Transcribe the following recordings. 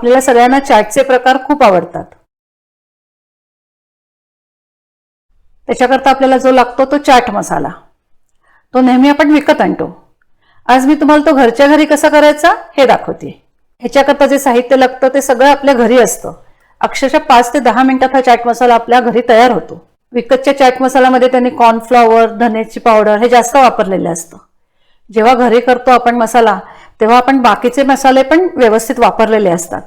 आपल्याला सगळ्यांना चाटचे प्रकार खूप आवडतात. त्याच्याकरता आपल्याला जो लागतो तो चाट मसाला. तो नेहमी आपण विकत आणतो. आज मी तुम्हाला तो घरच्या घरी कसा करायचा हे दाखवते. ह्याच्याकरता जे साहित्य लागतं ते सगळं आपल्या घरी असतं. अक्षरशः पाच ते दहा मिनिटात हा चाट मसाला आपल्या घरी तयार होतो. विकतच्या चाट मसाल्यामध्ये त्यांनी कॉर्नफ्लॉवर धनेची पावडर हे जास्त वापरलेलं असतं. जेव्हा घरी करतो आपण मसाला तेव्हा आपण बाकीचे मसाले पण व्यवस्थित वापरलेले असतात.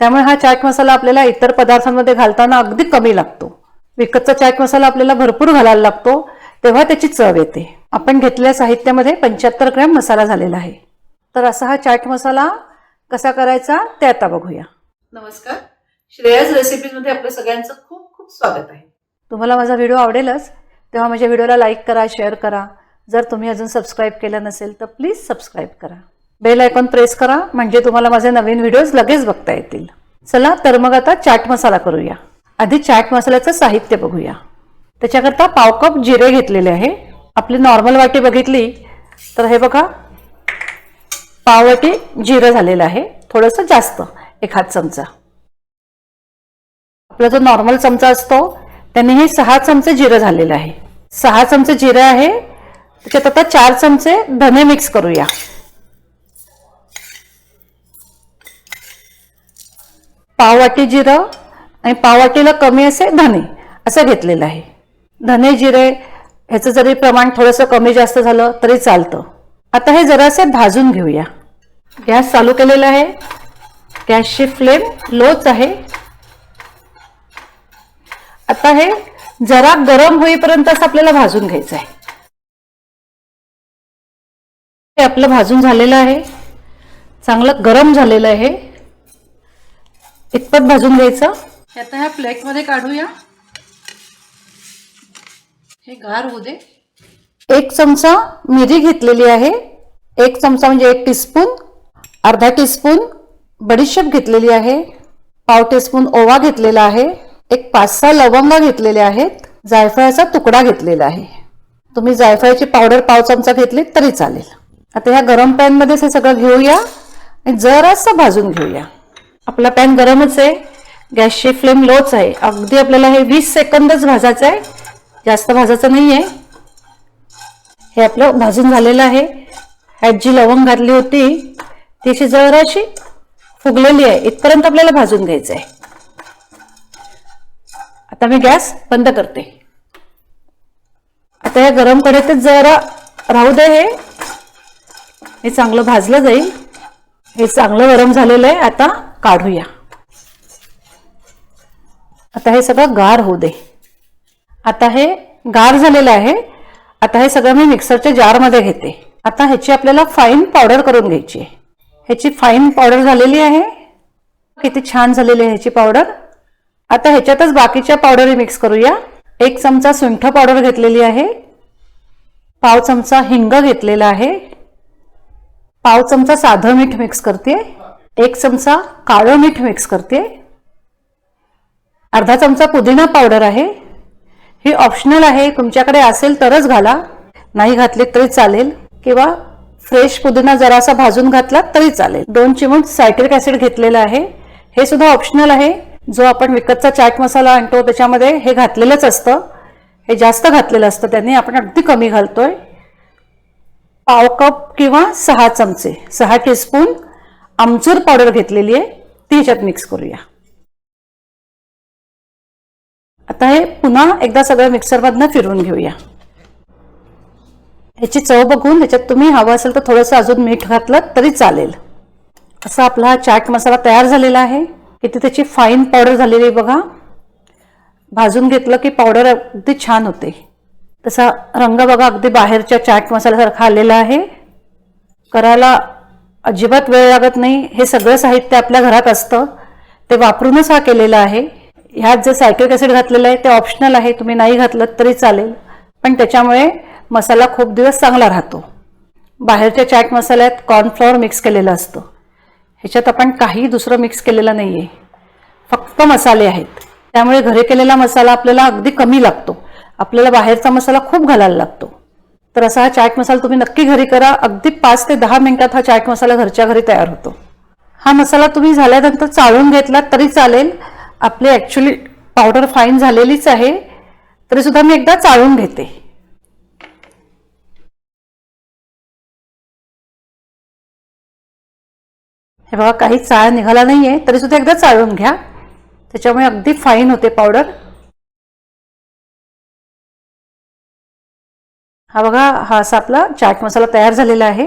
त्यामुळे हा चाट मसाला आपल्याला इतर पदार्थांमध्ये घालताना अगदी कमी लागतो. विकतचा चाट मसाला आपल्याला भरपूर घालायला लागतो तेव्हा त्याची चव येते. आपण घेतलेल्या साहित्यामध्ये पंच्याहत्तर ग्रॅम मसाला झालेला आहे. तर असा हा चाट मसाला कसा करायचा ते आता बघूया. नमस्कार. श्रेयस रेसिपीजमध्ये आपलं सगळ्यांचं खूप खूप स्वागत आहे. तुम्हाला माझा व्हिडिओ आवडेलच तेव्हा माझ्या व्हिडिओला लाईक करा शेअर करा. जर तुम्ही अजून सबस्क्राईब केलं नसेल तर प्लीज सबस्क्राईब करा. बेल आयकॉन प्रेस करा म्हणजे तुम्हाला माझे नवीन व्हिडिओज लगेच बघता येतील. चला तर मग आता चाट मसाला करूया. आधी चाट मसाल्याचं साहित्य बघूया. त्याच्याकरता पाव कप जिरे घेतलेले आहे. आपली नॉर्मल वाटी बघितली. तर हे बघा. पाव वाटी जिरं झालेलं आहे. थोडंसं जास्त एक हात चमचा. आपला जो नॉर्मल चमचा असतो त्याने हे सहा चमचे जिरं झालेलं आहे. सहा चमचे जिरं आहे. त्याच्यात आता चार चमचे धने मिक्स करूया. पाववाटी जिरं आणि पाववाटीला कमी असे धने असं घेतलेलं आहे. धने जिरे ह्याचं जरी प्रमाण थोडंसं कमी जास्त झालं तरी चालतं. आता हे जरासे भाजून घेऊया. गॅस चालू केलेला आहे. गॅसची फ्लेम लोच आहे. आता हे जरा गरम होईपर्यंत असं आपल्याला भाजून घ्यायचं आहे. हे आपलं भाजून झालेलं आहे. चांगलं गरम झालेलं आहे. इतपत भाजून घ्यायचं. आता ह्या प्लेटमध्ये काढूया. हे गार होऊ दे. एक चमचा मिरी घेतलेली आहे. एक चमचा म्हणजे एक टीस्पून अर्धा टीस्पून बडीशेप घेतलेली आहे. पाव टीस्पून ओवा घेतलेला आहे. एक पाच सहा लवंगा घेतलेल्या आहेत. जायफळाचा तुकडा घेतलेला आहे. तुम्ही जायफळाची पावडर पाव चमचा घेतली तरी चालेल. आता ह्या गरम पॅनमध्येच हे सगळं घेऊया आणि जरासं भाजून घेऊया. आपला पॅन गरमच आहे. गॅसची फ्लेम लोच आहे. अगदी आपल्याला हे वीस सेकंदच भाजायचं आहे. जास्त भाजायचं नाही आहे हे आपलं भाजून झालेलं आहे. ह्यात जी लवंग घातली होती तिची अशी जराशी फुगलेली आहे. इथपर्यंत आपल्याला भाजून घ्यायचं आहे आता मी गॅस बंद करते. आता या गरम कढईतच जरा राहू दे हे. हे चांगलं भाजलं जाईल. हे चांगलं गरम झालेलं आहे आता. काढूया. आता हे सगळं गार होऊ दे. आता हे गार झालेलं आहे. आता हे सगळं मी मिक्सरच्या जारमध्ये घेते. आता ह्याची आपल्याला फाईन पावडर करून घ्यायची आहे. ह्याची फाईन पावडर झालेली आहे. किती छान झालेली आहे ह्याची पावडर आता ह्याच्यातच बाकीच्या पावडरी मिक्स करूया. एक चमचा सुंठ पावडर घेतलेली आहे. पाव चमचा हिंग घेतलेला आहे. पाव चमचा साधं मीठ मिक्स करते. एक चमचा काळं मीठ मिक्स करते. अर्धा चमचा पुदिना पावडर आहे. ही ऑप्शनल आहे. तुमच्याकडे असेल तरच घाला. नाही घातले तरी चालेल. किंवा फ्रेश पुदिना जरासा भाजून घातला तरी चालेल. दोन चिमूट सायट्रिक ऍसिड घेतलेलं आहे. हे सुद्धा ऑप्शनल आहे. जो आपण विकतचा चाट मसाला आणतो त्याच्यामध्ये हे घातलेलंच असतं. हे जास्त घातलेलं असतं. त्यांनी आपण अगदी कमी घालतोय. पाव कप किंवा सहा चमचे. सहा टीस्पून आमचूर पावडर घेतलेली आहे ती ह्याच्यात मिक्स करूया. आता हे पुन्हा एकदा सगळं मिक्सरमधनं फिरवून घेऊया. ह्याची चव बघून ह्याच्यात तुम्ही हवं असेल तर थोडंसं अजून मीठ घातलं तरी चालेल. असा आपला हा चाट मसाला तयार झालेला आहे. किती त्याची फाईन पावडर झालेली आहे बघा. भाजून घेतलं की पावडर अगदी छान होते. तसा रंग बघा अगदी बाहेरच्या चाट मसाल्यासारखा आलेला आहे. करायला अजिबात वेळ लागत नाही. हे सगळं साहित्य आपल्या घरात असतं. ते वापरूनच हा केलेला आहे. ह्यात जे सायट्रिक ॲसिड घातलेलं आहे ते ऑप्शनल आहे. तुम्ही नाही घातलं तरी चालेल. पण त्याच्यामुळे मसाला खूप दिवस चांगला राहतो. बाहेरच्या चाट मसाल्यात कॉर्नफ्लॉवर मिक्स केलेलं असतं. ह्याच्यात आपण काही दुसरं मिक्स केलेलं नाही आहे फक्त मसाले आहेत. त्यामुळे घरी केलेला मसाला आपल्याला अगदी कमी लागतो. आपल्याला बाहेरचा मसाला खूप घालायला लागतो. तर असा हा चाट मसाला तुम्ही नक्की घरी करा. अगदी पाच ते दहा मिनिटात हा चाट मसाला घरच्या घरी तयार होतो. हा मसाला तुम्ही झाल्यानंतर चाळून घेतलात तरी चालेल. आपली ॲक्च्युली पावडर फाईन झालेलीच आहे. तरी सुद्धा मी एकदा चाळून घेते. हे बघा काही चाळ निघाला नाहीये. तरी सुद्धा एकदा चाळून घ्या. त्याच्यामुळे अगदी फाईन होते पावडर हा बघा हा असा आपला चाट मसाला तयार झालेला आहे.